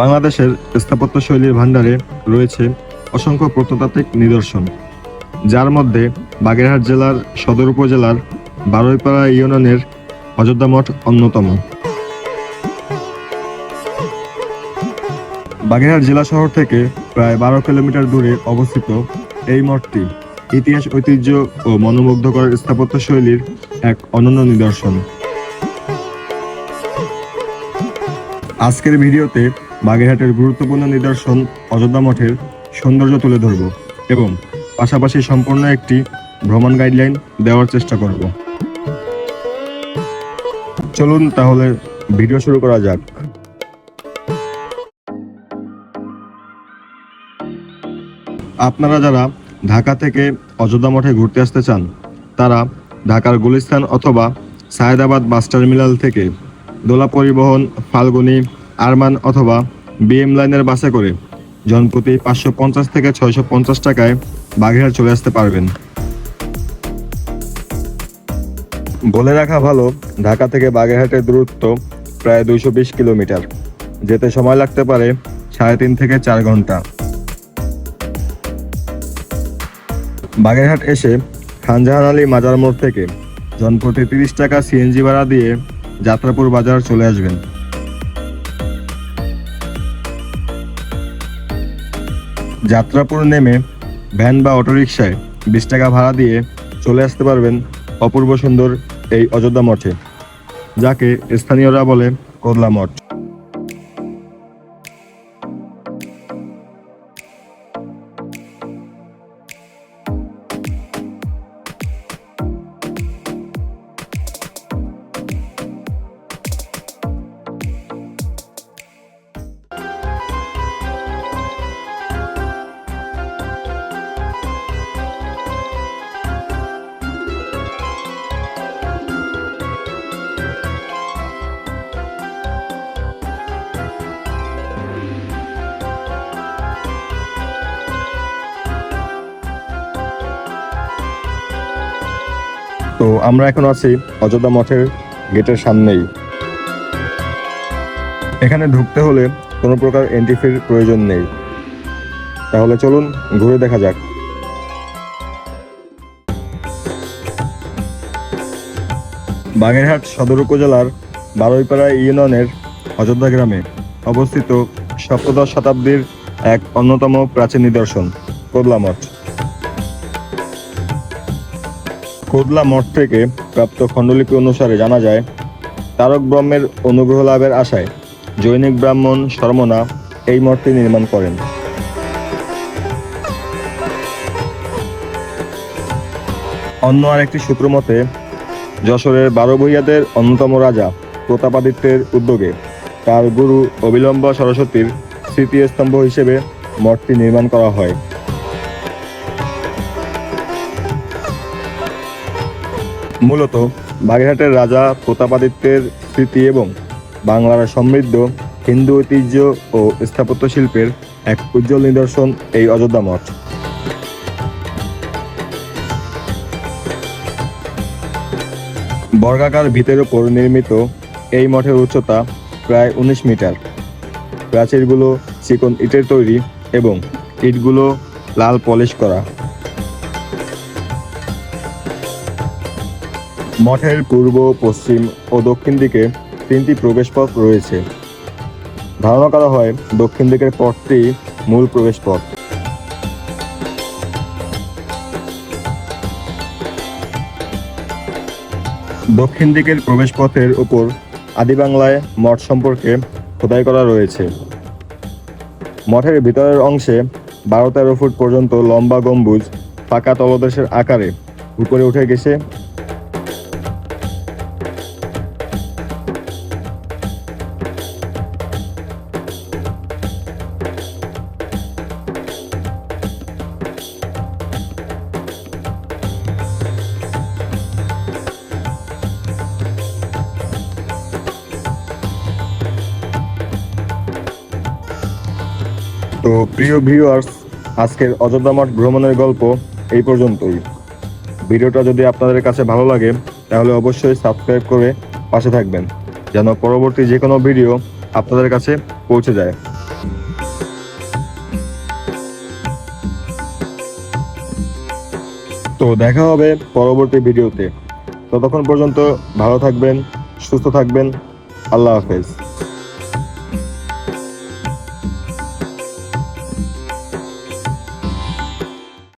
বাংলাদেশের স্থাপত্যশৈলীর ভাণ্ডারে রয়েছে অসংখ্য প্রত্নতাত্ত্বিক নিদর্শন, যার মধ্যে বাগেরহাট জেলার সদর উপজেলার বারুইপাড়া ইউনিয়নের অযোধ্যা মঠ অন্যতম। বাগেরহাট জেলা শহর থেকে প্রায় বারো কিলোমিটার দূরে অবস্থিত এই মঠটি ইতিহাস, ঐতিহ্য ও মনোমুগ্ধকর স্থাপত্যশৈলীর এক অনন্য নিদর্শন। আজকের ভিডিওতে বাগেরহাটের গুরুত্বপূর্ণ নিদর্শন অযোধ্যা মঠের সৌন্দর্য তুলে ধরব এবং পাশাপাশি সম্পূর্ণ একটি ভ্রমণ গাইডলাইন দেওয়ার চেষ্টা করব। চলুন তাহলে ভিডিও শুরু করা যাক। আপনারা যারা ঢাকা থেকে অযোধ্যা মঠে ঘুরতে আসতে চান, তারা ঢাকার গুলিস্তান অথবা সায়েদাবাদ বাস টার্মিনাল থেকে দোলা পরিবহন, ফাল্গুনি আরমান অথবা বিএম লাইনের বাসে করে জনপ্রতি পাঁচশো পঞ্চাশ থেকে ছয়শো পঞ্চাশ টাকায় বাগেরহাট চলে আসতে পারবেন। বলে রাখা ভালো, ঢাকা থেকে বাগেরহাটের দূরত্ব প্রায় দুইশো বিশ কিলোমিটার। যেতে সময় লাগতে পারে সাড়ে তিন থেকে চার ঘণ্টা। বাগেরহাট এসে খানজাহান আলী মাজার মোড় থেকে জনপ্রতি তিরিশ টাকা সিএনজি ভাড়া দিয়ে যাত্রাপুর বাজার চলে আসবেন। যাত্রাপুর নেমে ভ্যান বা অটোরিকশায় বিশ টাকা ভাড়া দিয়ে চলে আসতে পারবেন অপূর্ব সুন্দর এই অযোধ্যা মঠে, যাকে স্থানীয়রা বলে কোদলা মঠ। তো আমরা এখন আছি অযোধ্যা মঠের গেটের সামনেই। এখানে ঢুকতে হলে কোনো প্রকার এন্ট্রি ফির প্রয়োজন নেই। তাহলে চলুন ঘুরে দেখা যাক। বাগেরহাট সদর উপজেলার বারুইপাড়া ইউনিয়নের অযোধ্যা গ্রামে অবস্থিত সপ্তদশ শতাব্দীর এক অন্যতম প্রাচীন নিদর্শন, কোদলা মঠ। কোদলা মঠ থেকে প্রাপ্ত খণ্ডলিপি অনুসারে জানা যায়, তারক ব্রহ্মের অনুগ্রহ লাভের আশায় জৈনিক ব্রাহ্মণ শর্মনা এই মঠটি নির্মাণ করেন। অন্য আরেকটি সূত্র মতে, যশোরের বারো ভূঁইয়াদের অন্যতম রাজা প্রতাপাদিত্যের উদ্যোগে তার গুরু অবিলম্ব সরস্বতীর স্মৃতিস্তম্ভ হিসেবে মঠটি নির্মাণ করা হয়। মূলত বাগেরহাটের রাজা প্রতাপাদিত্যের স্মৃতি এবং বাংলার সমৃদ্ধ হিন্দু ঐতিহ্য ও স্থাপত্য শিল্পের এক উজ্জ্বল নিদর্শন এই অযোধ্যা মঠ। বর্গাকার ভিতের ওপর নির্মিত এই মঠের উচ্চতা প্রায় উনিশ মিটার। প্রাচীরগুলো চিকন ইটের তৈরি এবং ইটগুলো লাল পলিশ করা। মঠের পূর্ব, পশ্চিম ও দক্ষিণ দিকে তিনটি প্রবেশপথ রয়েছে। ধারণা করা হয়, দক্ষিণ দিকের পথটি মূল প্রবেশপথ। দক্ষিণ দিকের প্রবেশপথের উপর আদি বাংলায় মঠ সম্পর্কে খোদাই করা রয়েছে। মঠের ভিতরের অংশে বারো তেরো ফুট পর্যন্ত লম্বা গম্বুজ ফাঁকা তলদেশের আকারে উপরে উঠে গেছে তো প্রিয় ভিউয়ার্স আজকের অযোধ্যা মঠ ভ্রমণের গল্প এই পর্যন্তই। ভিডিওটা যদি আপনাদের কাছে ভালো লাগে, তাহলে অবশ্যই সাবস্ক্রাইব করে পাশে থাকবেন, যেন পরবর্তী যে কোনো ভিডিও আপনাদের কাছে পৌঁছে যায়। তো দেখা হবে পরবর্তী ভিডিওতে ততক্ষণ পর্যন্ত ভালো থাকবেন, সুস্থ থাকবেন, আল্লাহ হাফেজ।